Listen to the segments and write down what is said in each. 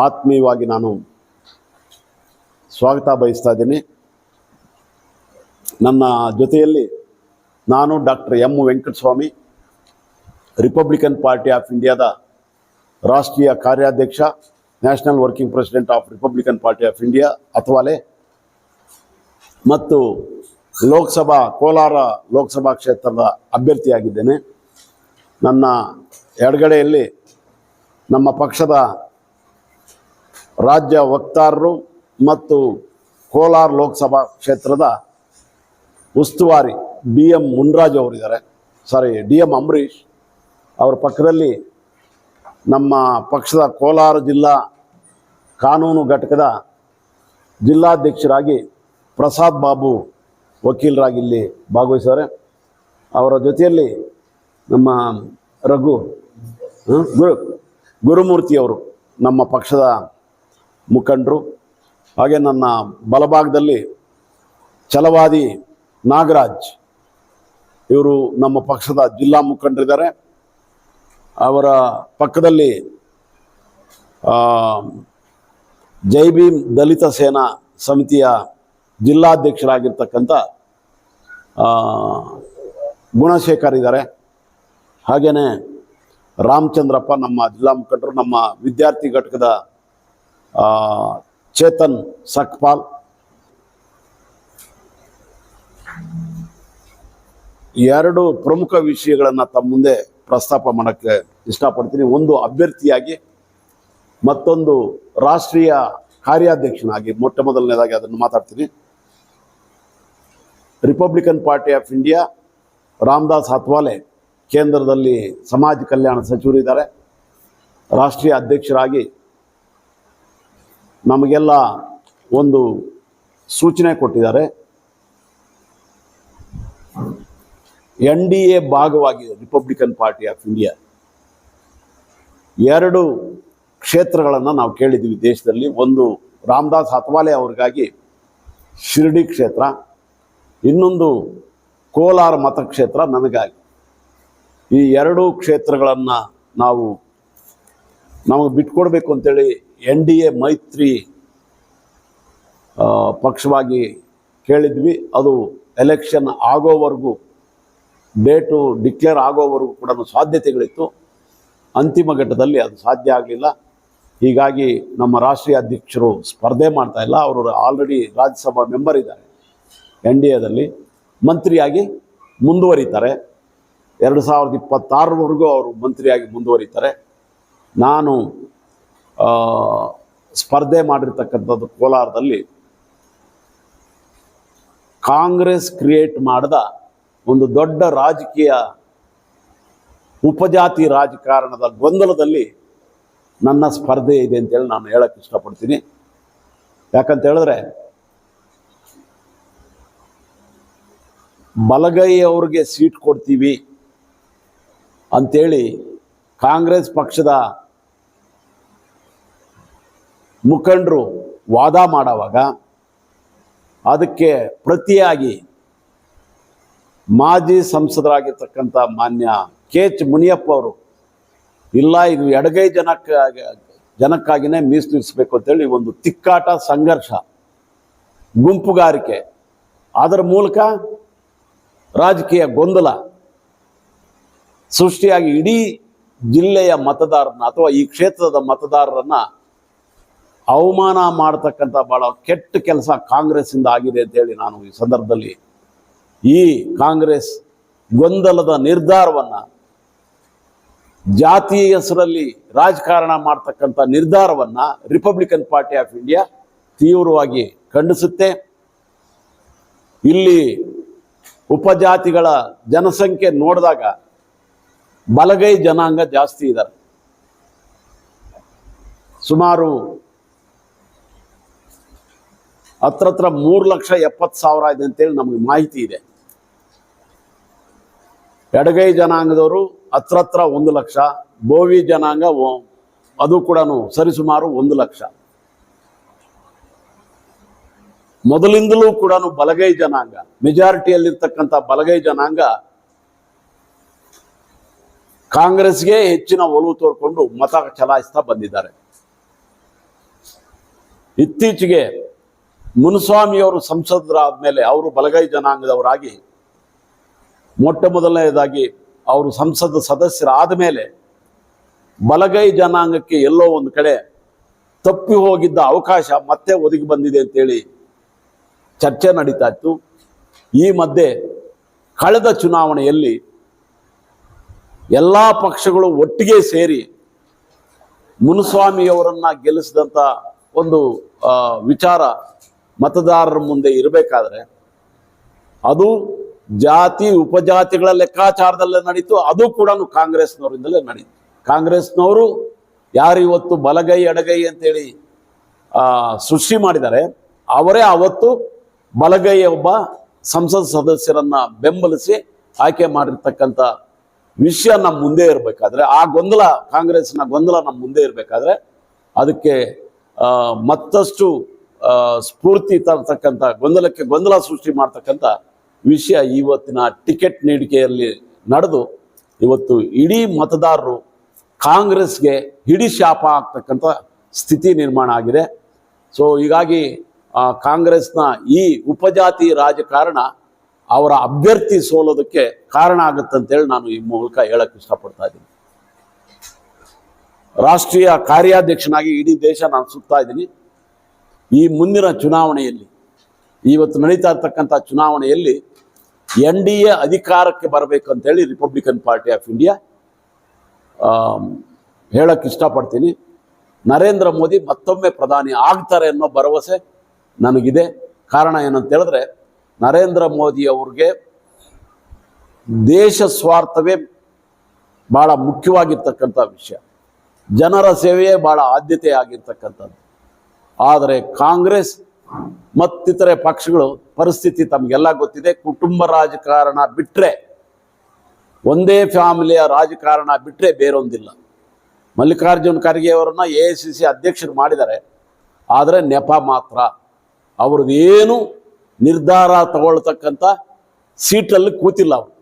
ಆತ್ಮೀಯವಾಗಿ ನಾನು ಸ್ವಾಗತ ಬಯಸ್ತಾ ಇದ್ದೀನಿ. ನನ್ನ ಜೊತೆಯಲ್ಲಿ ನಾನು doctor M Venkataswamy Republican Party of ಇಂಡಿಯಾದ ರಾಷ್ಟ್ರೀಯ ಕಾರ್ಯಾಧ್ಯಕ್ಷ national working president of Republican Party of India Athawale, ಮತ್ತು ಲೋಕಸಭಾ, ಕೋಲಾರ ಲೋಕಸಭಾ ಕ್ಷೇತ್ರದ ಅಭ್ಯರ್ಥಿಯಾಗಿದ್ದೇನೆ. ನನ್ನ ಎಡಗಡೆಯಲ್ಲಿ ನಮ್ಮ ಪಕ್ಷದ ರಾಜ್ಯ ವಕ್ತಾರರು ಮತ್ತು ಕೋಲಾರ ಲೋಕಸಭಾ ಕ್ಷೇತ್ರದ ಉಸ್ತುವಾರಿ ಡಿ ಎಂ ಮುನ್ರಾಜ್ ಅವರಿದ್ದಾರೆ. ಸಾರಿ ಡಿ ಎಂ ಅಂಬರೀಷ್ ಅವರ ಪಕ್ಕದಲ್ಲಿ ನಮ್ಮ ಪಕ್ಷದ ಕೋಲಾರ ಜಿಲ್ಲಾ ಕಾನೂನು ಘಟಕದ ಜಿಲ್ಲಾಧ್ಯಕ್ಷರಾಗಿ ಪ್ರಸಾದ್ ಬಾಬು ವಕೀಲರಾಗಿ ಇಲ್ಲಿ ಭಾಗವಹಿಸಿದ್ದಾರೆ. ಅವರ ಜೊತೆಯಲ್ಲಿ ನಮ್ಮ ರಘು ಗುರು ಗುರುಮೂರ್ತಿಯವರು ನಮ್ಮ ಪಕ್ಷದ ಮುಖಂಡರು, ಹಾಗೆ ನನ್ನ ಬಲಭಾಗದಲ್ಲಿ ಛಲವಾದಿ ನಾಗರಾಜ್. ಇವರು ನಮ್ಮ ಪಕ್ಷದ ಜಿಲ್ಲಾ ಮುಖಂಡರಿದ್ದಾರೆ. ಅವರ ಪಕ್ಕದಲ್ಲಿ ಜೈ ಭೀಮ್ ದಲಿತ ಸೇನಾ ಸಮಿತಿಯ ಜಿಲ್ಲಾಧ್ಯಕ್ಷರಾಗಿರ್ತಕ್ಕಂಥ ಗುಣಶೇಖರ್ ಇದ್ದಾರೆ. ಹಾಗೆಯೇ ರಾಮಚಂದ್ರಪ್ಪ, ನಮ್ಮ ಜಿಲ್ಲಾ ಮುಖಂಡರು, ನಮ್ಮ ವಿದ್ಯಾರ್ಥಿ ಘಟಕದ ಚೇತನ್ ಸಕ್ಪಾಲ್ ಎರಡು ಪ್ರಮುಖ ವಿಷಯಗಳನ್ನು ತಮ್ಮ ಮುಂದೆ ಪ್ರಸ್ತಾಪ ಮಾಡೋಕ್ಕೆ ಇಷ್ಟಪಡ್ತೀನಿ. ಒಂದು ಅಭ್ಯರ್ಥಿಯಾಗಿ, ಮತ್ತೊಂದು ರಾಷ್ಟ್ರೀಯ ಕಾರ್ಯಾಧ್ಯಕ್ಷನಾಗಿ, ಮೊಟ್ಟ ಮೊದಲನೇದಾಗಿ ಅದನ್ನು ಮಾತಾಡ್ತೀನಿ. Republican Party of India Ramdas Athawale ಕೇಂದ್ರದಲ್ಲಿ ಸಮಾಜ ಕಲ್ಯಾಣ ಸಚಿವರಿದ್ದಾರೆ. ರಾಷ್ಟ್ರೀಯ ಅಧ್ಯಕ್ಷರಾಗಿ ನಮಗೆಲ್ಲ ಒಂದು ಸೂಚನೆ ಕೊಟ್ಟಿದ್ದಾರೆ. ಎನ್ ಡಿ ಎ ಭಾಗವಾಗಿ ರಿಪಬ್ಲಿಕನ್ ಪಾರ್ಟಿ ಆಫ್ ಇಂಡಿಯಾ ಎರಡು ಕ್ಷೇತ್ರಗಳನ್ನು ನಾವು ಕೇಳಿದ್ದೀವಿ ದೇಶದಲ್ಲಿ. ಒಂದು ರಾಮದಾಸ್ ಹತ್ವಾಲೆ ಅವ್ರಿಗಾಗಿ ಶಿರ್ಡಿ ಕ್ಷೇತ್ರ, ಇನ್ನೊಂದು ಕೋಲಾರ ಮತಕ್ಷೇತ್ರ ನನಗಾಗಿ. ಈ ಎರಡೂ ಕ್ಷೇತ್ರಗಳನ್ನು ನಾವು ನಮಗೆ ಬಿಟ್ಕೊಡ್ಬೇಕು ಅಂತೇಳಿ ಎನ್ ಡಿ ಎ ಮೈತ್ರಿ ಪಕ್ಷವಾಗಿ ಕೇಳಿದ್ವಿ. ಅದು ಎಲೆಕ್ಷನ್ ಆಗೋವರೆಗೂ, ಡೇಟು ಡಿಕ್ಲೇರ್ ಆಗೋವರೆಗೂ ಕೂಡ ಸಾಧ್ಯತೆಗಳಿತ್ತು. ಅಂತಿಮ ಘಟ್ಟದಲ್ಲಿ ಅದು ಸಾಧ್ಯ ಆಗಲಿಲ್ಲ. ಹೀಗಾಗಿ ನಮ್ಮ ರಾಷ್ಟ್ರೀಯ ಅಧ್ಯಕ್ಷರು ಸ್ಪರ್ಧೆ ಮಾಡ್ತಾ ಇಲ್ಲ. ಅವರು ಆಲ್ರೆಡಿ ರಾಜ್ಯಸಭಾ ಮೆಂಬರ್ ಇದ್ದಾರೆ ಎನ್ ಡಿ ಎದಲ್ಲಿ. ಮಂತ್ರಿಯಾಗಿ ಮುಂದುವರಿತಾರೆ. ಎರಡು ಸಾವಿರದ ಇಪ್ಪತ್ತಾರರವರೆಗೂ ಅವರು ಮಂತ್ರಿಯಾಗಿ ಮುಂದುವರಿತಾರೆ. ನಾನು ಸ್ಪರ್ಧೆ ಮಾಡಿರ್ತಕ್ಕಂಥದ್ದು ಕೋಲಾರದಲ್ಲಿ ಕಾಂಗ್ರೆಸ್ ಕ್ರಿಯೇಟ್ ಮಾಡಿದ ಒಂದು ದೊಡ್ಡ ರಾಜಕೀಯ ಉಪಜಾತಿ ರಾಜಕಾರಣದ ಗೊಂದಲದಲ್ಲಿ ನನ್ನ ಸ್ಪರ್ಧೆ ಇದೆ ಅಂತೇಳಿ ನಾನು ಹೇಳಕ್ಕೆ ಇಷ್ಟಪಡ್ತೀನಿ. ಯಾಕಂತ ಹೇಳಿದ್ರೆ ಬಲಗೈಯವ್ರಿಗೆ ಸೀಟ್ ಕೊಡ್ತೀವಿ ಅಂಥೇಳಿ ಕಾಂಗ್ರೆಸ್ ಪಕ್ಷದ ಮುಖಂಡರು ವಾದ ಮಾಡುವಾಗ ಅದಕ್ಕೆ ಪ್ರತಿಯಾಗಿ ಮಾಜಿ ಸಂಸದರಾಗಿರ್ತಕ್ಕಂಥ ಮಾನ್ಯ ಕೆ ಎಚ್ ಮುನಿಯಪ್ಪ ಅವರು, ಇಲ್ಲ, ಇದು ಎಡಗೈ ಜನಕ್ಕಾಗಿ ಜನಕ್ಕಾಗಿಯೇ ಮೀಸಲಿರಿಸಬೇಕು ಅಂತೇಳಿ ಒಂದು ತಿಕ್ಕಾಟ, ಸಂಘರ್ಷ, ಗುಂಪುಗಾರಿಕೆ. ಅದರ ಮೂಲಕ ರಾಜಕೀಯ ಗೊಂದಲ ಸೃಷ್ಟಿಯಾಗಿ ಇಡೀ ಜಿಲ್ಲೆಯ ಮತದಾರರನ್ನ ಅಥವಾ ಈ ಕ್ಷೇತ್ರದ ಮತದಾರರನ್ನ ಅವಮಾನ ಮಾಡತಕ್ಕಂಥ ಬಹಳ ಕೆಟ್ಟ ಕೆಲಸ ಕಾಂಗ್ರೆಸ್ಸಿಂದ ಆಗಿದೆ ಅಂತೇಳಿ ನಾನು ಈ ಸಂದರ್ಭದಲ್ಲಿ ಈ ಕಾಂಗ್ರೆಸ್ ಗೊಂದಲದ ನಿರ್ಧಾರವನ್ನು ಜಾತಿ ಹೆಸರಲ್ಲಿ ರಾಜಕಾರಣ ಮಾಡ್ತಕ್ಕಂಥ ನಿರ್ಧಾರವನ್ನು ರಿಪಬ್ಲಿಕನ್ ಪಾರ್ಟಿ ಆಫ್ ಇಂಡಿಯಾ ತೀವ್ರವಾಗಿ ಖಂಡಿಸುತ್ತೆ. ಇಲ್ಲಿ ಉಪಜಾತಿಗಳ ಜನಸಂಖ್ಯೆ ನೋಡಿದಾಗ ಬಲಗೈ ಜನಾಂಗ ಜಾಸ್ತಿ ಇದ್ದಾರೆ. ಸುಮಾರು ಹತ್ರತ್ರ ಮೂರು ಲಕ್ಷ ಎಪ್ಪತ್ತು ಸಾವಿರ ಇದೆ ಅಂತೇಳಿ ನಮಗೆ ಮಾಹಿತಿ ಇದೆ. ಎಡಗೈ ಜನಾಂಗದವರು ಹತ್ರತ್ರ ಒಂದು ಲಕ್ಷ, ಬೋವಿ ಜನಾಂಗ ಅದು ಕೂಡ ಸರಿಸುಮಾರು ಒಂದು ಲಕ್ಷ. ಮೊದಲಿಂದಲೂ ಕೂಡ ಬಲಗೈ ಜನಾಂಗ, ಮೆಜಾರಿಟಿಯಲ್ಲಿರ್ತಕ್ಕಂಥ ಬಲಗೈ ಜನಾಂಗ ಕಾಂಗ್ರೆಸ್ಗೆ ಹೆಚ್ಚಿನ ಒಲವು ತೋರ್ಕೊಂಡು ಮತ ಚಲಾಯಿಸ್ತಾ ಬಂದಿದ್ದಾರೆ. ಇತ್ತೀಚೆಗೆ ಮುನುಸ್ವಾಮಿಯವರು ಸಂಸದರಾದ ಮೇಲೆ ಅವರು ಬಲಗೈ ಜನಾಂಗದವರಾಗಿ, ಮೊಟ್ಟ ಮೊದಲನೆಯದಾಗಿ ಅವರು ಸಂಸದ ಸದಸ್ಯರಾದ ಮೇಲೆ ಬಲಗೈ ಜನಾಂಗಕ್ಕೆ ಎಲ್ಲೋ ಒಂದು ಕಡೆ ತಪ್ಪಿ ಹೋಗಿದ್ದ ಅವಕಾಶ ಮತ್ತೆ ಒದಗಿ ಬಂದಿದೆ ಅಂತೇಳಿ ಚರ್ಚೆ ನಡೀತಾ ಇತ್ತು. ಈ ಮಧ್ಯೆ ಕಳೆದ ಚುನಾವಣೆಯಲ್ಲಿ ಎಲ್ಲ ಪಕ್ಷಗಳು ಒಟ್ಟಿಗೆ ಸೇರಿ ಮುನುಸ್ವಾಮಿಯವರನ್ನ ಗೆಲ್ಲಿಸಿದಂಥ ಒಂದು ವಿಚಾರ ಮತದಾರರ ಮುಂದೆ ಇರಬೇಕಾದ್ರೆ ಅದು ಜಾತಿ ಉಪಜಾತಿಗಳ ಲೆಕ್ಕಾಚಾರದಲ್ಲೇ ನಡೀತು, ಅದು ಕೂಡ ಕಾಂಗ್ರೆಸ್ನವರಿಂದಲೇ ನಡೀತು. ಕಾಂಗ್ರೆಸ್ನವರು ಯಾರು ಇವತ್ತು ಬಲಗೈ, ಎಡಗೈ ಅಂತೇಳಿ ಸೃಷ್ಟಿ ಮಾಡಿದ್ದಾರೆ, ಅವರೇ ಅವತ್ತು ಬಲಗೈ ಒಬ್ಬ ಸಂಸತ್ ಸದಸ್ಯರನ್ನ ಬೆಂಬಲಿಸಿ ಆಯ್ಕೆ ಮಾಡಿರ್ತಕ್ಕಂಥ ವಿಷಯ ನಮ್ಮ ಮುಂದೆ ಇರಬೇಕಾದ್ರೆ, ಆ ಗೊಂದಲ ಕಾಂಗ್ರೆಸ್ನ ಗೊಂದಲ ನಮ್ಮ ಮುಂದೆ ಇರಬೇಕಾದ್ರೆ, ಅದಕ್ಕೆ ಮತ್ತಷ್ಟು ಸ್ಫೂರ್ತಿ ತರತಕ್ಕಂಥ, ಗೊಂದಲಕ್ಕೆ ಗೊಂದಲ ಸೃಷ್ಟಿ ಮಾಡ್ತಕ್ಕಂಥ ವಿಷಯ ಇವತ್ತಿನ ಟಿಕೆಟ್ ನೀಡಿಕೆಯಲ್ಲಿ ನಡೆದು, ಇವತ್ತು ಇಡೀ ಮತದಾರರು ಕಾಂಗ್ರೆಸ್ಗೆ ಹಿಡಿ ಶಾಪ ಆಗ್ತಕ್ಕಂಥ ಸ್ಥಿತಿ ನಿರ್ಮಾಣ ಆಗಿದೆ. ಸೊ ಹೀಗಾಗಿ ಕಾಂಗ್ರೆಸ್ನ ಈ ಉಪಜಾತಿ ರಾಜಕಾರಣ ಅವರ ಅಭ್ಯರ್ಥಿ ಸೋಲೋದಕ್ಕೆ ಕಾರಣ ಆಗುತ್ತಂತೇಳಿ ನಾನು ಈ ಮೂಲಕ ಹೇಳಕ್ ಇಷ್ಟಪಡ್ತಾ ಇದ್ದೀನಿ. ರಾಷ್ಟ್ರೀಯ ಕಾರ್ಯಾಧ್ಯಕ್ಷನಾಗಿ ಇಡೀ ದೇಶ ನಾನು ಸುತ್ತಾ ಇದ್ದೀನಿ. ಈ ಮುಂದಿನ ಚುನಾವಣೆಯಲ್ಲಿ, ಇವತ್ತು ನಡೀತಾ ಇರ್ತಕ್ಕಂಥ ಚುನಾವಣೆಯಲ್ಲಿ ಎನ್ ಡಿ ಎ ಅಧಿಕಾರಕ್ಕೆ ಬರಬೇಕಂತೇಳಿ ರಿಪಬ್ಲಿಕನ್ ಪಾರ್ಟಿ ಆಫ್ ಇಂಡಿಯಾ ಹೇಳಕ್ಕೆ ಇಷ್ಟಪಡ್ತೀನಿ. ನರೇಂದ್ರ ಮೋದಿ ಮತ್ತೊಮ್ಮೆ ಪ್ರಧಾನಿ ಆಗ್ತಾರೆ ಅನ್ನೋ ಭರವಸೆ ನನಗಿದೆ. ಕಾರಣ ಏನಂತ ಹೇಳಿದ್ರೆ, ನರೇಂದ್ರ ಮೋದಿ ಅವ್ರಿಗೆ ದೇಶ ಸ್ವಾರ್ಥವೇ ಭಾಳ ಮುಖ್ಯವಾಗಿರ್ತಕ್ಕಂಥ ವಿಷಯ. ಜನರ ಸೇವೆಯೇ ಭಾಳ ಆದ್ಯತೆ ಆಗಿರ್ತಕ್ಕಂಥದ್ದು. ಆದರೆ ಕಾಂಗ್ರೆಸ್ ಮತ್ತಿತರೆ ಪಕ್ಷಗಳು ಪರಿಸ್ಥಿತಿ ತಮಗೆಲ್ಲ ಗೊತ್ತಿದೆ. ಕುಟುಂಬ ರಾಜಕಾರಣ ಬಿಟ್ಟರೆ ಒಂದೇ ಫ್ಯಾಮಿಲಿಯ ರಾಜಕಾರಣ ಬಿಟ್ಟರೆ ಬೇರೊಂದಿಲ್ಲ. ಮಲ್ಲಿಕಾರ್ಜುನ್ ಖರ್ಗೆ ಅವರನ್ನ ಎ ಸಿ ಸಿ ಅಧ್ಯಕ್ಷರು ಮಾಡಿದ್ದಾರೆ. ಆದರೆ ನೆಪ ಮಾತ್ರ. ಅವ್ರದ್ದು ಏನು ನಿರ್ಧಾರ ತಗೊಳ್ತಕ್ಕಂಥ ಸೀಟಲ್ಲಿ ಕೂತಿಲ್ಲ ಅವರು.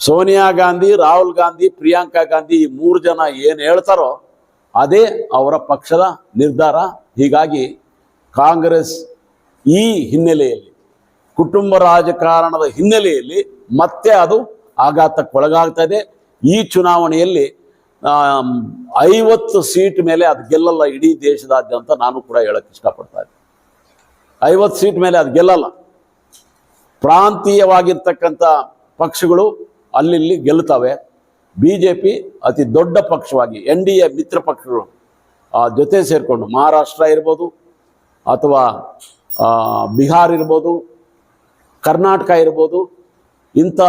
ಸೋನಿಯಾ ಗಾಂಧಿ, ರಾಹುಲ್ ಗಾಂಧಿ, ಪ್ರಿಯಾಂಕಾ ಗಾಂಧಿ ಈ ಮೂರು ಜನ ಏನು ಹೇಳ್ತಾರೋ ಅದೇ ಅವರ ಪಕ್ಷದ ನಿರ್ಧಾರ. ಹೀಗಾಗಿ ಕಾಂಗ್ರೆಸ್ ಈ ಹಿನ್ನೆಲೆಯಲ್ಲಿ, ಕುಟುಂಬ ರಾಜಕಾರಣದ ಹಿನ್ನೆಲೆಯಲ್ಲಿ ಮತ್ತೆ ಅದು ಆಘಾತಕ್ಕೊಳಗಾಗ್ತಾ ಇದೆ. ಈ ಚುನಾವಣೆಯಲ್ಲಿ ಐವತ್ತು ಸೀಟ್ ಮೇಲೆ ಅದು ಗೆಲ್ಲಲ್ಲ ಇಡೀ ದೇಶದಾದ್ಯಂತ ನಾನು ಕೂಡ ಹೇಳಕ್ಕೆ ಇಷ್ಟಪಡ್ತಾ ಇದ್ದೀನಿ. ಐವತ್ತು ಸೀಟ್ ಮೇಲೆ ಅದು ಗೆಲ್ಲಲ್ಲ. ಪ್ರಾಂತೀಯವಾಗಿರ್ತಕ್ಕಂಥ ಪಕ್ಷಗಳು ಅಲ್ಲಿ ಗೆಲ್ತವೆ ಬಿ ಜೆ ಪಿ ಅತಿ ದೊಡ್ಡ ಪಕ್ಷವಾಗಿ, ಎನ್ ಡಿ ಎ ಮಿತ್ರ ಪಕ್ಷಗಳು, ಆ, ಜೊತೆ ಸೇರಿಕೊಂಡು, ಮಹಾರಾಷ್ಟ್ರ ಇರ್ಬೋದು, ಅಥವಾ ಬಿಹಾರ್ ಇರ್ಬೋದು, ಕರ್ನಾಟಕ ಇರ್ಬೋದು, ಇಂಥ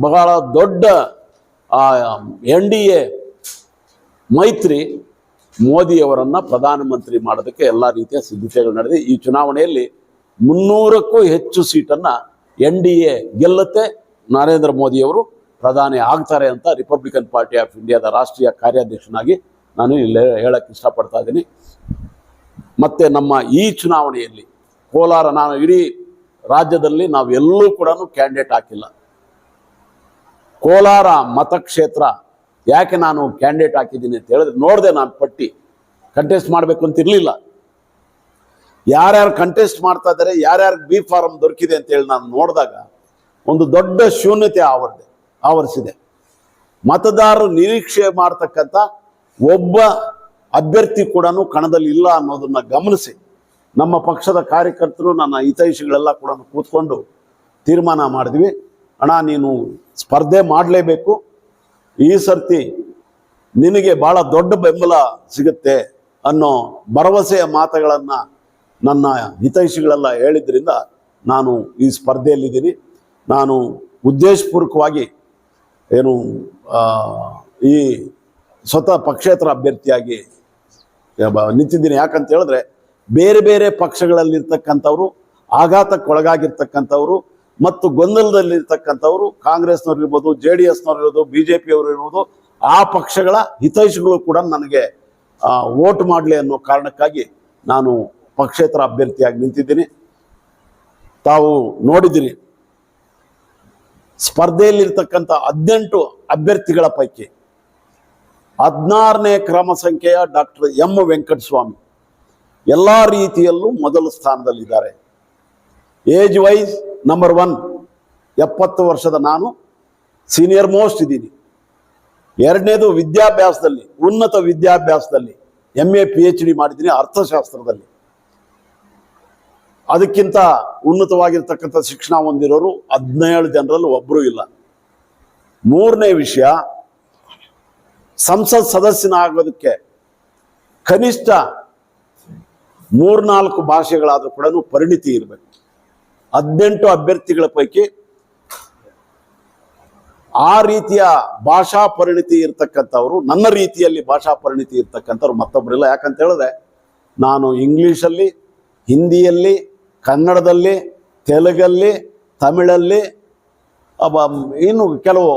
ಬಹಳ ದೊಡ್ಡ ಎನ್ ಡಿ ಎ ಮೈತ್ರಿ ಮೋದಿಯವರನ್ನು ಪ್ರಧಾನಮಂತ್ರಿ ಮಾಡೋದಕ್ಕೆ ಎಲ್ಲ ರೀತಿಯ ಸಿದ್ಧತೆಗಳು ನಡೆದಿದೆ. ಈ ಚುನಾವಣೆಯಲ್ಲಿ ಮುನ್ನೂರಕ್ಕೂ ಹೆಚ್ಚು ಸೀಟನ್ನು ಎನ್ ಡಿ ಎ ಗೆಲ್ಲುತ್ತೆ. ನರೇಂದ್ರ ಮೋದಿಯವರು ಪ್ರಧಾನಿ ಆಗ್ತಾರೆ ಅಂತ ರಿಪಬ್ಲಿಕನ್ ಪಾರ್ಟಿ ಆಫ್ ಇಂಡಿಯಾದ ರಾಷ್ಟ್ರೀಯ ಕಾರ್ಯಾಧ್ಯಕ್ಷನಾಗಿ ನಾನು ಇಲ್ಲಿ ಹೇಳಕ್ಕೆ ಇಷ್ಟಪಡ್ತಾ ಇದ್ದೀನಿ. ಮತ್ತೆ ನಮ್ಮ ಈ ಚುನಾವಣೆಯಲ್ಲಿ ಕೋಲಾರ ನಾನು ಇಡೀ ರಾಜ್ಯದಲ್ಲಿ ನಾವು ಎಲ್ಲೂ ಕೂಡ ಕ್ಯಾಂಡಿಡೇಟ್ ಹಾಕಿಲ್ಲ. ಕೋಲಾರ ಮತಕ್ಷೇತ್ರ ಯಾಕೆ ನಾನು ಕ್ಯಾಂಡಿಡೇಟ್ ಹಾಕಿದ್ದೀನಿ ಅಂತ ಹೇಳಿದ್ರೆ ನೋಡಿದೆ ನಾನು ಪಟ್ಟಿ. ಕಂಟೆಸ್ಟ್ ಮಾಡಬೇಕು ಅಂತ ಇರಲಿಲ್ಲ. ಯಾರ್ಯಾರು ಕಂಟೆಸ್ಟ್ ಮಾಡ್ತಾ ಇದ್ದಾರೆ ಯಾರ್ಯಾರು ಬಿ ಫಾರಂ ದೊರಕಿದೆ ಅಂತ ಹೇಳಿ ನಾನು ನೋಡಿದಾಗ ಒಂದು ದೊಡ್ಡ ಶೂನ್ಯತೆ ಆವರಿದೆ ಆವರಿಸಿದೆ. ಮತದಾರರು ನಿರೀಕ್ಷೆ ಮಾಡ್ತಕ್ಕಂಥ ಒಬ್ಬ ಅಭ್ಯರ್ಥಿ ಕೂಡ ಕಣದಲ್ಲಿ ಇಲ್ಲ ಅನ್ನೋದನ್ನ ಗಮನಿಸಿ ನಮ್ಮ ಪಕ್ಷದ ಕಾರ್ಯಕರ್ತರು, ನನ್ನ ಹಿತೈಷಿಗಳೆಲ್ಲ ಕೂಡ ಕೂತ್ಕೊಂಡು ತೀರ್ಮಾನ ಮಾಡಿದ್ವಿ. ಅಣ್ಣ, ನೀನು ಸ್ಪರ್ಧೆ ಮಾಡಲೇಬೇಕು. ಈ ಸರ್ತಿ ನಿನಗೆ ಬಹಳ ದೊಡ್ಡ ಬೆಂಬಲ ಸಿಗುತ್ತೆ ಅನ್ನೋ ಭರವಸೆಯ ಮಾತುಗಳನ್ನು ನನ್ನ ಹಿತೈಷಿಗಳೆಲ್ಲ ಹೇಳಿದ್ರಿಂದ ನಾನು ಈ ಸ್ಪರ್ಧೆಯಲ್ಲಿದ್ದೀನಿ. ನಾನು ಉದ್ದೇಶಪೂರ್ವಕವಾಗಿ ಏನು ಈ ಸ್ವತಃ ಪಕ್ಷೇತರ ಅಭ್ಯರ್ಥಿಯಾಗಿ ನಿಂತಿದ್ದೀನಿ. ಯಾಕಂತ ಹೇಳಿದ್ರೆ, ಬೇರೆ ಬೇರೆ ಪಕ್ಷಗಳಲ್ಲಿರ್ತಕ್ಕಂಥವ್ರು, ಆಘಾತಕ್ಕೊಳಗಾಗಿರ್ತಕ್ಕಂಥವ್ರು ಮತ್ತು ಗೊಂದಲದಲ್ಲಿರ್ತಕ್ಕಂಥವ್ರು ಕಾಂಗ್ರೆಸ್ನವ್ರು ಇರ್ಬೋದು ಜೆ ಡಿ ಎಸ್ನವ್ರು ಇರ್ಬೋದು ಬಿ ಜೆ ಪಿಯವರು ಇರ್ಬೋದು ಆ ಪಕ್ಷಗಳ ಹಿತೈಷಿಗಳು ಕೂಡ ನನಗೆ ವೋಟ್ ಮಾಡಲಿ ಅನ್ನೋ ಕಾರಣಕ್ಕಾಗಿ ನಾನು ಪಕ್ಷೇತರ ಅಭ್ಯರ್ಥಿಯಾಗಿ ನಿಂತಿದ್ದೀನಿ. ತಾವು ನೋಡಿದಿರಿ ಸ್ಪರ್ಧೆಯಲ್ಲಿರ್ತಕ್ಕಂಥ ಹದಿನೆಂಟು ಅಭ್ಯರ್ಥಿಗಳ ಪೈಕಿ ಹದಿನಾರನೇ ಕ್ರಮ ಸಂಖ್ಯೆಯ ಡಾಕ್ಟರ್ ಎಂ ವೆಂಕಟಸ್ವಾಮಿ ಎಲ್ಲ ರೀತಿಯಲ್ಲೂ ಮೊದಲ ಸ್ಥಾನದಲ್ಲಿದ್ದಾರೆ. ಏಜ್ ವೈಸ್ ನಂಬರ್ ಒನ್, ಎಪ್ಪತ್ತು ವರ್ಷದ ನಾನು, ಸೀನಿಯರ್ ಮೋಸ್ಟ್ ಇದ್ದೀನಿ. ಎರಡನೇದು ವಿದ್ಯಾಭ್ಯಾಸದಲ್ಲಿ, ಉನ್ನತ ವಿದ್ಯಾಭ್ಯಾಸದಲ್ಲಿ M A P H D ಮಾಡಿದ್ದೀನಿ ಅರ್ಥಶಾಸ್ತ್ರದಲ್ಲಿ. ಅದಕ್ಕಿಂತ ಉನ್ನತವಾಗಿರ್ತಕ್ಕಂಥ ಶಿಕ್ಷಣ ಹೊಂದಿರೋರು ಹದಿನೇಳು ಜನರಲ್ಲಿ ಒಬ್ಬರೂ ಇಲ್ಲ. ಮೂರನೇ ವಿಷಯ, ಸಂಸತ್ ಸದಸ್ಯನಾಗೋದಕ್ಕೆ ಕನಿಷ್ಠ ಮೂರ್ನಾಲ್ಕು ಭಾಷೆಗಳಾದರೂ ಕೂಡ ಪರಿಣಿತಿ ಇರಬೇಕು. ಹದಿನೆಂಟು ಅಭ್ಯರ್ಥಿಗಳ ಪೈಕಿ ಆ ರೀತಿಯ ಭಾಷಾ ಪರಿಣಿತಿ ಇರ್ತಕ್ಕಂಥವ್ರು, ನನ್ನ ರೀತಿಯಲ್ಲಿ ಭಾಷಾ ಪರಿಣಿತಿ ಇರ್ತಕ್ಕಂಥವ್ರು ಮತ್ತೊಬ್ಬರಿಲ್ಲ ಯಾಕಂತ ಹೇಳಿದ್ರೆ, ನಾನು ಇಂಗ್ಲೀಷಲ್ಲಿ, ಹಿಂದಿಯಲ್ಲಿ ಕನ್ನಡದಲ್ಲಿ, ತೆಲುಗಲ್ಲಿ, ತಮಿಳಲ್ಲಿ ಇನ್ನು ಕೆಲವು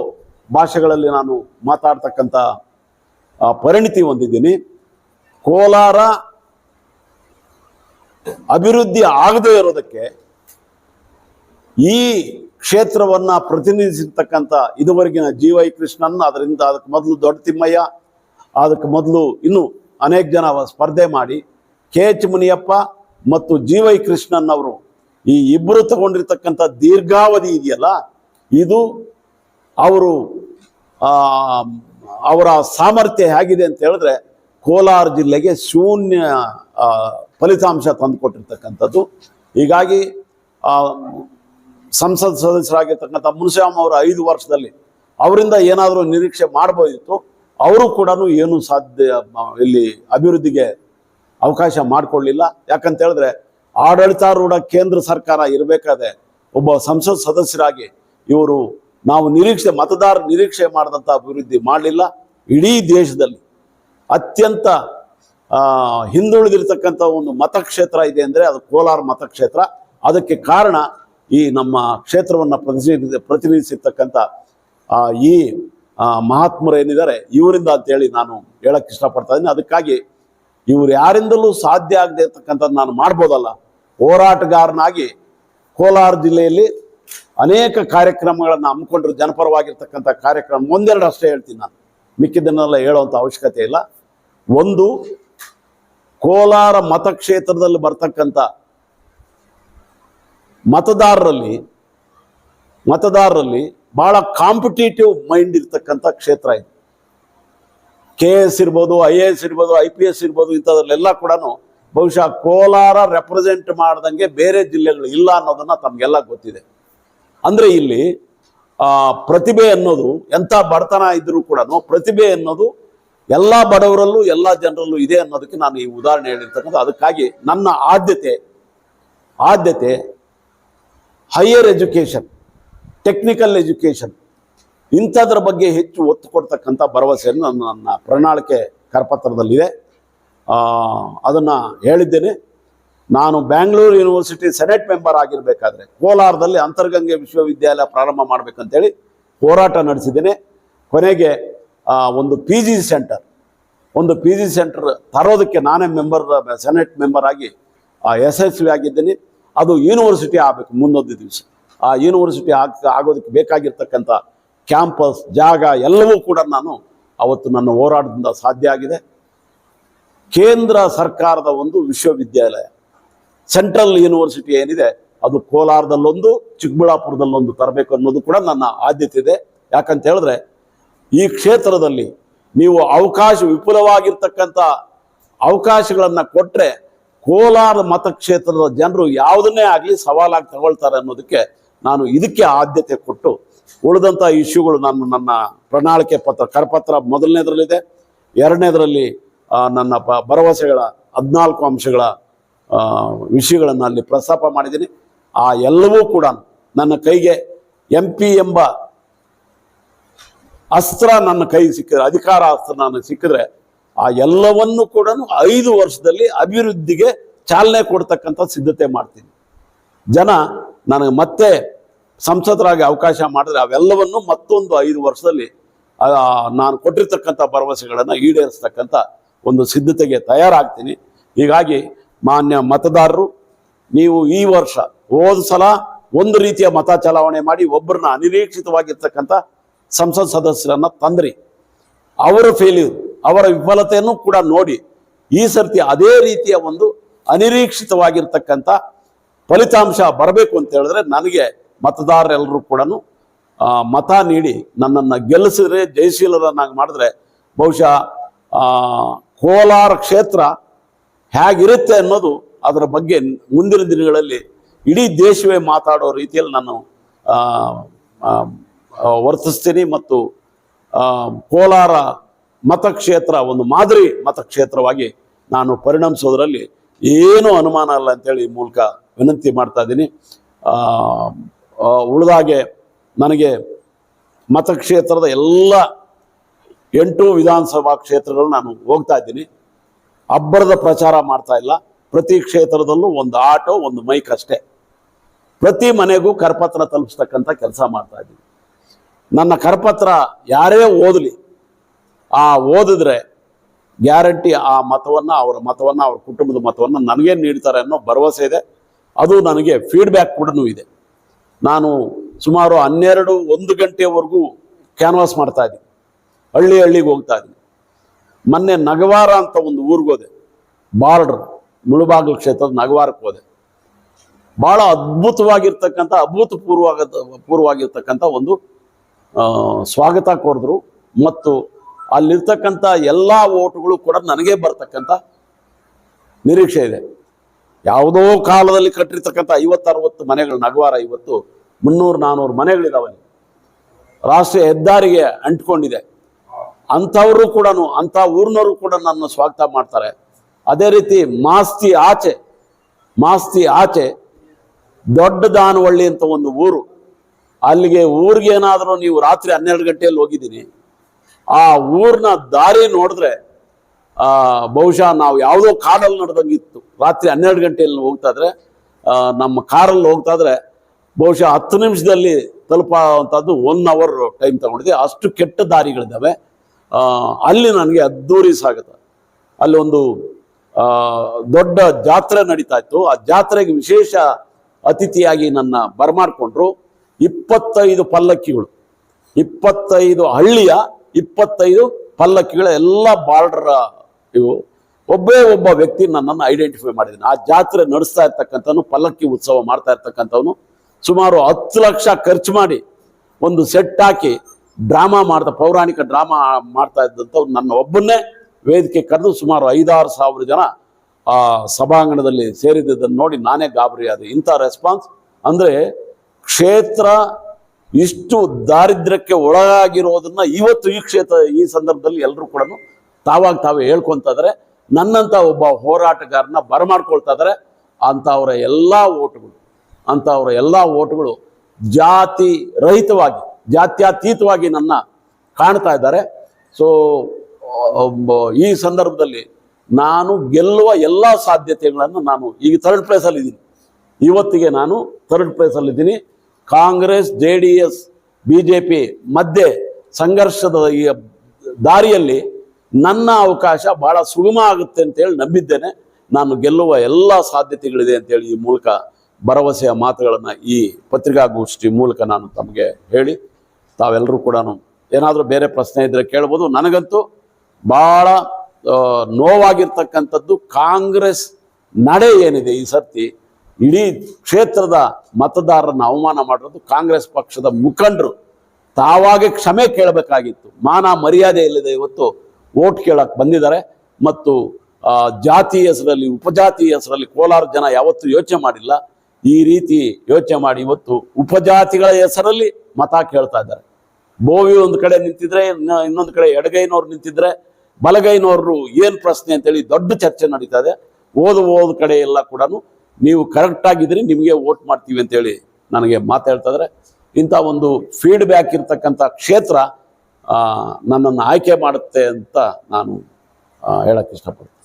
ಭಾಷೆಗಳಲ್ಲಿ ನಾನು ಮಾತಾಡ್ತಕ್ಕಂಥ ಪರಿಣಿತಿ ಹೊಂದಿದ್ದೀನಿ. ಕೋಲಾರ ಅಭಿವೃದ್ಧಿ ಆಗದೇ ಇರೋದಕ್ಕೆ ಈ ಕ್ಷೇತ್ರವನ್ನು ಪ್ರತಿನಿಧಿಸಿರ್ತಕ್ಕಂಥ ಇದುವರೆಗಿನ ಜಿ ವೈ ಕೃಷ್ಣನ್, ಅದರಿಂದ ಅದಕ್ಕೆ ಮೊದಲು ದೊಡ್ಡ ತಿಮ್ಮಯ್ಯ ಅದಕ್ಕೆ ಮೊದಲು ಇನ್ನೂ ಅನೇಕ ಜನ ಸ್ಪರ್ಧೆ ಮಾಡಿ, ಕೆ ಎಚ್ ಮುನಿಯಪ್ಪ ಮತ್ತು ಜಿ ವೈ ಕೃಷ್ಣನ್ ಅವರು ಈ ಇಬ್ಬರು ತಗೊಂಡಿರ್ತಕ್ಕಂಥ ದೀರ್ಘಾವಧಿ ಇದೆಯಲ್ಲ? ಇದು ಅವರು ಅವರ ಸಾಮರ್ಥ್ಯ ಹೇಗಿದೆ ಅಂತ ಹೇಳಿದ್ರೆ ಕೋಲಾರ ಜಿಲ್ಲೆಗೆ ಶೂನ್ಯ ಫಲಿತಾಂಶ ತಂದುಕೊಟ್ಟಿರ್ತಕ್ಕಂಥದ್ದು. ಹೀಗಾಗಿ ಸಂಸತ್ ಸದಸ್ಯರಾಗಿರ್ತಕ್ಕಂಥ ಮುನ್ಸ್ವಾಮಿ ಅವರು ಐದು ವರ್ಷದಲ್ಲಿ ಅವರಿಂದ ಏನಾದರೂ ನಿರೀಕ್ಷೆ ಮಾಡ್ಬೋದಿತ್ತು, ಅವರು ಕೂಡ ಏನು ಸಾಧ್ಯ, ಇಲ್ಲಿ ಅಭಿವೃದ್ಧಿಗೆ ಅವಕಾಶ ಮಾಡಿಕೊಳ್ಳಿಲ್ಲ. ಯಾಕಂತ ಹೇಳಿದ್ರೆ ಆಡಳಿತಾರೂಢ ಕೇಂದ್ರ ಸರ್ಕಾರ ಇರಬೇಕಾದ್ರೆ ಒಬ್ಬ ಸಂಸತ್ ಸದಸ್ಯರಾಗಿ ಇವರು ನಾವು ನಿರೀಕ್ಷೆ, ಮತದಾರ ನಿರೀಕ್ಷೆ ಮಾಡಿದಂಥ ಅಭಿವೃದ್ಧಿ ಮಾಡಲಿಲ್ಲ. ಇಡೀ ದೇಶದಲ್ಲಿ ಅತ್ಯಂತ ಹಿಂದುಳಿದಿರ್ತಕ್ಕಂಥ ಒಂದು ಮತಕ್ಷೇತ್ರ ಇದೆ ಅಂದರೆ ಅದು ಕೋಲಾರ ಮತಕ್ಷೇತ್ರ. ಅದಕ್ಕೆ ಕಾರಣ ಈ ನಮ್ಮ ಕ್ಷೇತ್ರವನ್ನು ಪ್ರತಿನಿಧಿ, ಪ್ರತಿನಿಧಿಸಿರ್ತಕ್ಕಂಥ ಈ ಮಹಾತ್ಮರೇನಿದ್ದಾರೆ ಇವರಿಂದ ಅಂತೇಳಿ ನಾನು ಹೇಳಕ್ಕೆ ಇಷ್ಟಪಡ್ತಾ ಇದ್ದೀನಿ. ಅದಕ್ಕಾಗಿ ಇವ್ರು ಯಾರಿಂದಲೂ ಸಾಧ್ಯ ಆಗದೆ ಇರ್ತಕ್ಕಂಥದ್ದು ನಾನು ಮಾಡ್ಬೋದಲ್ಲ. ಹೋರಾಟಗಾರನಾಗಿ ಕೋಲಾರ ಜಿಲ್ಲೆಯಲ್ಲಿ ಅನೇಕ ಕಾರ್ಯಕ್ರಮಗಳನ್ನು ಹಮ್ಮಿಕೊಂಡ್ರು. ಜನಪರವಾಗಿರ್ತಕ್ಕಂಥ ಕಾರ್ಯಕ್ರಮ ಒಂದೆರಡು ಅಷ್ಟೇ ಹೇಳ್ತೀನಿ ನಾನು. ಮಿಕ್ಕಿದ್ದನ್ನೆಲ್ಲ ಹೇಳುವಂಥ ಅವಶ್ಯಕತೆ ಇಲ್ಲ. ಒಂದು, ಕೋಲಾರ ಮತಕ್ಷೇತ್ರದಲ್ಲಿ ಬರ್ತಕ್ಕಂಥ ಮತದಾರರಲ್ಲಿ ಮತದಾರರಲ್ಲಿ ಬಹಳ ಕಾಂಪಿಟೇಟಿವ್ ಮೈಂಡ್ ಇರ್ತಕ್ಕಂಥ ಕ್ಷೇತ್ರ ಇದು. ಕೆ ಎಸ್ ಇರ್ಬೋದು, ಐ ಎ ಎಸ್ ಇರ್ಬೋದು, ಐ ಪಿ ಎಸ್ ಇರ್ಬೋದು, ಇಂಥದ್ರಲ್ಲೆಲ್ಲ ಕೂಡ ಬಹುಶಃ ಕೋಲಾರ ರೆಪ್ರೆಸೆಂಟ್ ಮಾಡ್ದಂಗೆ ಬೇರೆ ಜಿಲ್ಲೆಗಳು ಇಲ್ಲ ಅನ್ನೋದನ್ನು ತಮಗೆಲ್ಲ ಗೊತ್ತಿದೆ. ಅಂದರೆ ಇಲ್ಲಿ ಪ್ರತಿಭೆ ಅನ್ನೋದು ಎಂಥ ಬಡತನ ಇದ್ದರೂ ಕೂಡ ಪ್ರತಿಭೆ ಅನ್ನೋದು ಎಲ್ಲ ಬಡವರಲ್ಲೂ, ಎಲ್ಲ ಜನರಲ್ಲೂ ಇದೆ ಅನ್ನೋದಕ್ಕೆ ನಾನು ಈ ಉದಾಹರಣೆ ಹೇಳಿರ್ತಕ್ಕಂಥ ಅದಕ್ಕಾಗಿ ನನ್ನ ಆದ್ಯತೆ ಆದ್ಯತೆ ಹೈಯರ್ ಎಜುಕೇಷನ್ ಟೆಕ್ನಿಕಲ್ ಎಜುಕೇಷನ್ ಇಂಥದ್ರ ಬಗ್ಗೆ ಹೆಚ್ಚು ಒತ್ತು ಕೊಡ್ತಕ್ಕಂಥ ಭರವಸೆಯನ್ನು ನನ್ನ ನನ್ನ ಪ್ರಣಾಳಿಕೆ ಕರಪತ್ರದಲ್ಲಿದೆ. ಅದನ್ನು ಹೇಳಿದ್ದೇನೆ. ನಾನು ಬ್ಯಾಂಗ್ಳೂರು ಯೂನಿವರ್ಸಿಟಿ ಸೆನೆಟ್ ಮೆಂಬರ್ ಆಗಿರಬೇಕಾದ್ರೆ ಕೋಲಾರದಲ್ಲಿ ಅಂತರ್ಗಂಗೆ ವಿಶ್ವವಿದ್ಯಾಲಯ ಪ್ರಾರಂಭ ಮಾಡಬೇಕಂತೇಳಿ ಹೋರಾಟ ನಡೆಸಿದ್ದೇನೆ. ಕೊನೆಗೆ ಒಂದು ಪಿ ಜಿ ಸೆಂಟರ್, ಒಂದು ಪಿ ಜಿ ಸೆಂಟರ್ ತರೋದಕ್ಕೆ ನಾನೇ ಮೆಂಬರ್, ಸೆನೆಟ್ ಮೆಂಬರ್ ಆಗಿ ಯಶಸ್ವಿ ಆಗಿದ್ದೀನಿ. ಅದು ಯೂನಿವರ್ಸಿಟಿ ಆಗಬೇಕು ಮುಂದೊಂದು ದಿವಸ. ಆ ಯೂನಿವರ್ಸಿಟಿ ಆಗ, ಆಗೋದಕ್ಕೆ ಬೇಕಾಗಿರ್ತಕ್ಕಂಥ ಕ್ಯಾಂಪಸ್, ಜಾಗ ಎಲ್ಲವೂ ಕೂಡ ನಾನು ಅವತ್ತು ನನ್ನ ಹೋರಾಟದಿಂದ ಸಾಧ್ಯ ಆಗಿದೆ. ಕೇಂದ್ರ ಸರ್ಕಾರದ ಒಂದು ವಿಶ್ವವಿದ್ಯಾಲಯ, ಸೆಂಟ್ರಲ್ ಯೂನಿವರ್ಸಿಟಿ ಏನಿದೆ, ಅದು ಕೋಲಾರದಲ್ಲೊಂದು, ಚಿಕ್ಕಬಳ್ಳಾಪುರದಲ್ಲೊಂದು ತರಬೇಕು ಅನ್ನೋದು ಕೂಡ ನನ್ನ ಆದ್ಯತೆ ಇದೆ. ಯಾಕಂತ ಹೇಳಿದ್ರೆ, ಈ ಕ್ಷೇತ್ರದಲ್ಲಿ ನೀವು ಅವಕಾಶ, ವಿಪುಲವಾಗಿರ್ತಕ್ಕಂಥ ಅವಕಾಶಗಳನ್ನು ಕೊಟ್ಟರೆ ಕೋಲಾರ ಮತಕ್ಷೇತ್ರದ ಜನರು ಯಾವುದನ್ನೇ ಆಗಲಿ ಸವಾಲಾಗಿ ತಗೊಳ್ತಾರೆ ಅನ್ನೋದಕ್ಕೆ ನಾನು ಇದಕ್ಕೆ ಆದ್ಯತೆ ಕೊಟ್ಟು ಉಳಿದಂಥ ಇಶ್ಯೂಗಳು ನಾನು ನನ್ನ ಪ್ರಣಾಳಿಕೆ ಪತ್ರ, ಕರಪತ್ರ ಮೊದಲನೇದರಲ್ಲಿದೆ. ಎರಡನೇದರಲ್ಲಿ ನನ್ನ ಪ, ಭರವಸೆಗಳ ಹದಿನಾಲ್ಕು ಅಂಶಗಳ ವಿಷಯಗಳನ್ನು ಅಲ್ಲಿ ಪ್ರಸ್ತಾಪ ಮಾಡಿದ್ದೀನಿ. ಆ ಎಲ್ಲವೂ ಕೂಡ ನನ್ನ ಕೈಗೆ ಎಂ ಪಿ ಎಂಬ ಅಸ್ತ್ರ ನನ್ನ ಕೈ ಸಿಕ್ಕಿದ್ರೆ, ಅಧಿಕಾರ ಅಸ್ತ್ರ ನಾನು ಸಿಕ್ಕಿದ್ರೆ, ಆ ಎಲ್ಲವನ್ನು ಕೂಡ ಐದು ವರ್ಷದಲ್ಲಿ ಅಭಿವೃದ್ಧಿಗೆ ಚಾಲನೆ ಕೊಡ್ತಕ್ಕಂಥ ಸಿದ್ಧತೆ ಮಾಡ್ತೀನಿ. ಜನ ನನಗೆ ಮತ್ತೆ ಸಂಸದರಾಗಿ ಅವಕಾಶ ಮಾಡಿದ್ರೆ ಅವೆಲ್ಲವನ್ನು ಮತ್ತೊಂದು ಐದು ವರ್ಷದಲ್ಲಿ ನಾನು ಕೊಟ್ಟಿರ್ತಕ್ಕಂಥ ಭರವಸೆಗಳನ್ನು ಈಡೇರಿಸ್ತಕ್ಕಂಥ ಒಂದು ಸಿದ್ಧತೆಗೆ ತಯಾರಾಗ್ತೀನಿ. ಹೀಗಾಗಿ ಮಾನ್ಯ ಮತದಾರರು, ನೀವು ಈ ವರ್ಷ ಹೋದ ಸಲ ಒಂದು ರೀತಿಯ ಮತ ಚಲಾವಣೆ ಮಾಡಿ ಒಬ್ಬರನ್ನ ಅನಿರೀಕ್ಷಿತವಾಗಿರ್ತಕ್ಕಂಥ ಸಂಸತ್ ಸದಸ್ಯರನ್ನ ತಂದ್ರಿ. ಅವರ ಫೇಲ್ಯೂರ್ ಅವರ ವಿಫಲತೆಯನ್ನು ಕೂಡ ನೋಡಿ ಈ ಸರ್ತಿ ಅದೇ ರೀತಿಯ ಒಂದು ಅನಿರೀಕ್ಷಿತವಾಗಿರ್ತಕ್ಕಂಥ ಫಲಿತಾಂಶ ಬರಬೇಕು ಅಂತ ಹೇಳಿದ್ರೆ ನನಗೆ ಮತದಾರರೆಲ್ಲರೂ ಕೂಡ ಮತ ನೀಡಿ ನನ್ನನ್ನು ಗೆಲ್ಲಿಸಿದ್ರೆ ಜಯಶೀಲರನ್ನಾಗಿ ಮಾಡಿದ್ರೆ ಬಹುಶಃ ಕೋಲಾರ ಕ್ಷೇತ್ರ ಹೇಗಿರುತ್ತೆ ಅನ್ನೋದು ಅದರ ಬಗ್ಗೆ ಮುಂದಿನ ದಿನಗಳಲ್ಲಿ ಇಡೀ ದೇಶವೇ ಮಾತಾಡೋ ರೀತಿಯಲ್ಲಿ ನಾನು ವರ್ತಿಸ್ತೀನಿ ಮತ್ತು ಕೋಲಾರ ಮತಕ್ಷೇತ್ರ ಒಂದು ಮಾದರಿ ಮತಕ್ಷೇತ್ರವಾಗಿ ನಾನು ಪರಿಣಮಿಸೋದ್ರಲ್ಲಿ ಏನೂ ಅನುಮಾನ ಅಲ್ಲ ಅಂತೇಳಿ ಈ ಮೂಲಕ ವಿನಂತಿ ಮಾಡ್ತಾ ಇದ್ದೀನಿ. ಉಳಿದಾಗೆ ನನಗೆ ಮತಕ್ಷೇತ್ರದ ಎಲ್ಲ ಎಂಟು ವಿಧಾನಸಭಾ ಕ್ಷೇತ್ರಗಳು ನಾನು ಹೋಗ್ತಾ ಇದ್ದೀನಿ. ಅಬ್ಬರದ ಪ್ರಚಾರ ಮಾಡ್ತಾ ಇಲ್ಲ. ಪ್ರತಿ ಕ್ಷೇತ್ರದಲ್ಲೂ ಒಂದು ಆಟೋ, ಒಂದು ಮೈಕ್ ಅಷ್ಟೇ. ಪ್ರತಿ ಮನೆಗೂ ಕರಪತ್ರ ತಲುಪಿಸ್ತಕ್ಕಂಥ ಕೆಲಸ ಮಾಡ್ತಾ ಇದ್ದೀನಿ. ನನ್ನ ಕರಪತ್ರ ಯಾರೇ ಓದಲಿ, ಆ ಓದಿದ್ರೆ ಗ್ಯಾರಂಟಿ ಆ ಮತವನ್ನು, ಅವರ ಮತವನ್ನು, ಅವ್ರ ಕುಟುಂಬದ ಮತವನ್ನು ನನಗೇನು ನೀಡ್ತಾರೆ ಅನ್ನೋ ಭರವಸೆ ಇದೆ. ಅದು ನನಗೆ ಫೀಡ್ಬ್ಯಾಕ್ ಕೂಡ ಇದೆ. ನಾನು ಸುಮಾರು ಹನ್ನೆರಡು, ಒಂದು ಗಂಟೆವರೆಗೂ ಕ್ಯಾನ್ವಾಸ್ ಮಾಡ್ತಾ ಇದ್ದೀನಿ. ಹಳ್ಳಿ ಹಳ್ಳಿಗೆ ಹೋಗ್ತಾ ಇದ್ದೀನಿ. ಮೊನ್ನೆ ನಗವಾರ ಅಂತ ಒಂದು ಊರಿಗೋದೆ ಬಾರ್ಡ್ರ್, ಮುಳುಬಾಗಿಲು ಕ್ಷೇತ್ರದ ನಗವಾರಕ್ಕೆ ಹೋದೆ. ಭಾಳ ಅದ್ಭುತವಾಗಿರ್ತಕ್ಕಂಥ ಅಭೂತಪೂರ್ವ ಪೂರ್ವವಾಗಿರ್ತಕ್ಕಂಥ ಒಂದು ಸ್ವಾಗತ ಕೋರಿದ್ರು. ಮತ್ತು ಅಲ್ಲಿರ್ತಕ್ಕಂಥ ಎಲ್ಲ ಓಟುಗಳು ಕೂಡ ನನಗೆ ಬರ್ತಕ್ಕಂಥ ನಿರೀಕ್ಷೆ ಇದೆ. ಯಾವುದೋ ಕಾಲದಲ್ಲಿ ಕಟ್ಟಿರ್ತಕ್ಕಂಥ ಐವತ್ತರವತ್ತು ಮನೆಗಳು, ನಗವಾರ ಇವತ್ತು ಮುನ್ನೂರು ನಾನ್ನೂರು ಮನೆಗಳಿದಾವೆ ಅಲ್ಲಿ. ರಾಷ್ಟ್ರೀಯ ಹೆದ್ದಾರಿಗೆ ಅಂಟ್ಕೊಂಡಿದೆ. ಅಂಥವರು ಕೂಡ ಅಂಥ ಊರಿನವರು ಕೂಡ ನನ್ನ ಸ್ವಾಗತ ಮಾಡ್ತಾರೆ. ಅದೇ ರೀತಿ ಮಾಸ್ತಿ ಆಚೆ ಮಾಸ್ತಿ ಆಚೆ ದೊಡ್ಡ ದಾನವಳ್ಳಿ ಅಂತ ಒಂದು ಊರು. ಅಲ್ಲಿಗೆ ಊರಿಗೆ ಏನಾದರೂ ನೀವು ರಾತ್ರಿ ಹನ್ನೆರಡು ಗಂಟೆಯಲ್ಲಿ ಹೋಗಿದ್ದೀನಿ. ಆ ಊರಿನ ದಾರಿ ನೋಡಿದ್ರೆ ಬಹುಶಃ ನಾವು ಯಾವುದೋ ಕಾಡಲ್ಲಿ ನಡೆದಂಗಿತ್ತು ರಾತ್ರಿ ಹನ್ನೆರಡು ಗಂಟೆಯಲ್ಲಿ ಹೋಗ್ತಾ ಇದ್ರೆ ನಮ್ಮ ಕಾರಲ್ಲಿ ಹೋಗ್ತಾ ಇದ್ರೆ ಬಹುಶಃ ಹತ್ತು ನಿಮಿಷದಲ್ಲಿ ತಲುಪುವಂಥದ್ದು ಒನ್ ಅವರ್ ಟೈಮ್ ತಗೊಂಡಿದೆ ಅಷ್ಟು ಕೆಟ್ಟ ದಾರಿಗಳಿದ್ದಾವೆ. ಅಲ್ಲಿ ನನಗೆ ಅದ್ಧೂರಿ ಸ್ವಾಗತ ಅಲ್ಲಿ ಒಂದು ದೊಡ್ಡ ಜಾತ್ರೆ ನಡೀತಾ ಇತ್ತು. ಆ ಜಾತ್ರೆಗೆ ವಿಶೇಷ ಅತಿಥಿಯಾಗಿ ನನ್ನ ಬರಮಾಡಿಕೊಂಡ್ರು ಇಪ್ಪತ್ತೈದು ಪಲ್ಲಕ್ಕಿಗಳು. ಇಪ್ಪತ್ತೈದು ಹಳ್ಳಿಯ ಇಪ್ಪತ್ತೈದು ಪಲ್ಲಕ್ಕಿಗಳ ಎಲ್ಲ ಬಾರ್ಡರ್ ಇವು. ಒಬ್ಬೇ ಒಬ್ಬ ವ್ಯಕ್ತಿ ನನ್ನನ್ನು ಐಡೆಂಟಿಫೈ ಮಾಡಿದ್ದೀನಿ ಆ ಜಾತ್ರೆ ನಡೆಸ್ತಾ ಇರ್ತಕ್ಕಂಥವ್ನು, ಪಲ್ಲಕ್ಕಿ ಉತ್ಸವ ಮಾಡ್ತಾ ಇರ್ತಕ್ಕಂಥವ್ನು ಸುಮಾರು ಹತ್ತು ಲಕ್ಷ ಖರ್ಚು ಮಾಡಿ ಒಂದು ಸೆಟ್ ಹಾಕಿ ಡ್ರಾಮಾ ಮಾಡ್ತಾ, ಪೌರಾಣಿಕ ಡ್ರಾಮಾ ಮಾಡ್ತಾ ಇದ್ದಂಥವ್ರು ನನ್ನ ಒಬ್ಬನ್ನೇ ವೇದಿಕೆ ಕರೆದು ಸುಮಾರು ಐದಾರು ಸಾವಿರ ಜನ ಆ ಸಭಾಂಗಣದಲ್ಲಿ ಸೇರಿದ್ದನ್ನು ನೋಡಿ ನಾನೇ ಗಾಬರಿ ಆದೆ ಇಂಥ ರೆಸ್ಪಾನ್ಸ್ ಅಂದರೆ ಕ್ಷೇತ್ರ ಇಷ್ಟು ದಾರಿದ್ರ್ಯಕ್ಕೆ ಒಳಗಾಗಿರೋದನ್ನ ಇವತ್ತು ಈ ಕ್ಷೇತ್ರ, ಈ ಸಂದರ್ಭದಲ್ಲಿ ಎಲ್ಲರೂ ಕೂಡ ತಾವಾಗ ತಾವೇ ಹೇಳ್ಕೊತಾ ಇದಾರೆ. ನನ್ನಂತ ಒಬ್ಬ ಹೋರಾಟಗಾರನ ಬರಮಾಡ್ಕೊಳ್ತಾ ಇದ್ದಾರೆ ಅಂಥವರ ಎಲ್ಲ ಓಟುಗಳು, ಅಂಥವರ ಎಲ್ಲ ಓಟುಗಳು ಜಾತಿ ರಹಿತವಾಗಿ, ಜಾತ್ಯತೀತವಾಗಿ ನನ್ನ ಕಾಣ್ತಾ ಇದ್ದಾರೆ ಸೊ ಈ ಸಂದರ್ಭದಲ್ಲಿ ನಾನು ಗೆಲ್ಲುವ ಎಲ್ಲ ಸಾಧ್ಯತೆಗಳನ್ನು ನಾನು ಈಗ ಥರ್ಡ್ ಪ್ಲೇಸಲ್ಲಿದ್ದೀನಿ ಇವತ್ತಿಗೆ ನಾನು third ಪ್ಲೇಸಲ್ಲಿದ್ದೀನಿ Congress, J D S, B J P ಮಧ್ಯೆ ಸಂಘರ್ಷದ ದಾರಿಯಲ್ಲಿ ನನ್ನ ಅವಕಾಶ ಬಹಳ ಸುಗಮ ಆಗುತ್ತೆ ಅಂತೇಳಿ ನಂಬಿದ್ದೇನೆ. ನಾನು ಗೆಲ್ಲುವ ಎಲ್ಲ ಸಾಧ್ಯತೆಗಳಿದೆ ಅಂತೇಳಿ ಈ ಮೂಲಕ ಭರವಸೆಯ ಮಾತುಗಳನ್ನು ಈ ಪತ್ರಿಕಾಗೋಷ್ಠಿ ಮೂಲಕ ನಾನು ತಮಗೆ ಹೇಳಿ, ತಾವೆಲ್ಲರೂ ಕೂಡ ಏನಾದರೂ ಬೇರೆ ಪ್ರಶ್ನೆ ಇದ್ದರೆ ಕೇಳ್ಬೋದು. ನನಗಂತೂ ಭಾಳ ನೋವಾಗಿರ್ತಕ್ಕಂಥದ್ದು ಕಾಂಗ್ರೆಸ್ ನಡೆ ಏನಿದೆ ಈ ಸರ್ತಿ, ಇಡೀ ಕ್ಷೇತ್ರದ ಮತದಾರರನ್ನು ಅವಮಾನ ಮಾಡಿರೋದು ಕಾಂಗ್ರೆಸ್ ಪಕ್ಷದ ಮುಖಂಡರು. ತಾವಾಗೆ ಕ್ಷಮೆ ಕೇಳಬೇಕಾಗಿತ್ತು. ಮಾನ ಮರ್ಯಾದೆ ಇಲ್ಲದೆ ಇವತ್ತು ಓಟ್ ಕೇಳಕ್ಕೆ ಬಂದಿದ್ದಾರೆ. ಮತ್ತು ಜಾತಿ ಹೆಸರಲ್ಲಿ, ಉಪಜಾತಿ ಹೆಸರಲ್ಲಿ ಕೋಲಾರ ಜನ ಯಾವತ್ತೂ ಯೋಚನೆ ಮಾಡಿಲ್ಲ. ಈ ರೀತಿ ಯೋಚನೆ ಮಾಡಿ ಇವತ್ತು ಉಪಜಾತಿಗಳ ಹೆಸರಲ್ಲಿ ಮತ ಕೇಳ್ತಾ ಇದ್ದಾರೆ. ಬೋವಿ ಒಂದು ಕಡೆ ನಿಂತಿದ್ರೆ ಇನ್ನೊಂದು ಕಡೆ ಎಡಗೈನವ್ರು ನಿಂತಿದ್ರೆ, ಬಲಗೈನವರು ಏನು ಪ್ರಶ್ನೆ ಅಂತೇಳಿ ದೊಡ್ಡ ಚರ್ಚೆ ನಡೀತಾ ಇದೆ. ಓದು ಓದ್ ಕಡೆ ಎಲ್ಲ ಕೂಡ ನೀವು ಕರೆಕ್ಟ್ ಆಗಿದ್ರಿ ನಿಮಗೆ ವೋಟ್ ಮಾಡ್ತೀವಿ ಅಂತೇಳಿ ನನಗೆ ಮಾತಾಡ್ತಾ ಇದ್ದಾರೆ. ಇಂಥ ಒಂದು ಫೀಡ್ಬ್ಯಾಕ್ ಇರ್ತಕ್ಕಂಥ ಕ್ಷೇತ್ರ ನನ್ನನ್ನು ಆಯ್ಕೆ ಮಾಡುತ್ತೆ ಅಂತ ನಾನು ಹೇಳಕ್ಕೆ ಇಷ್ಟಪಡ್ತೀನಿ.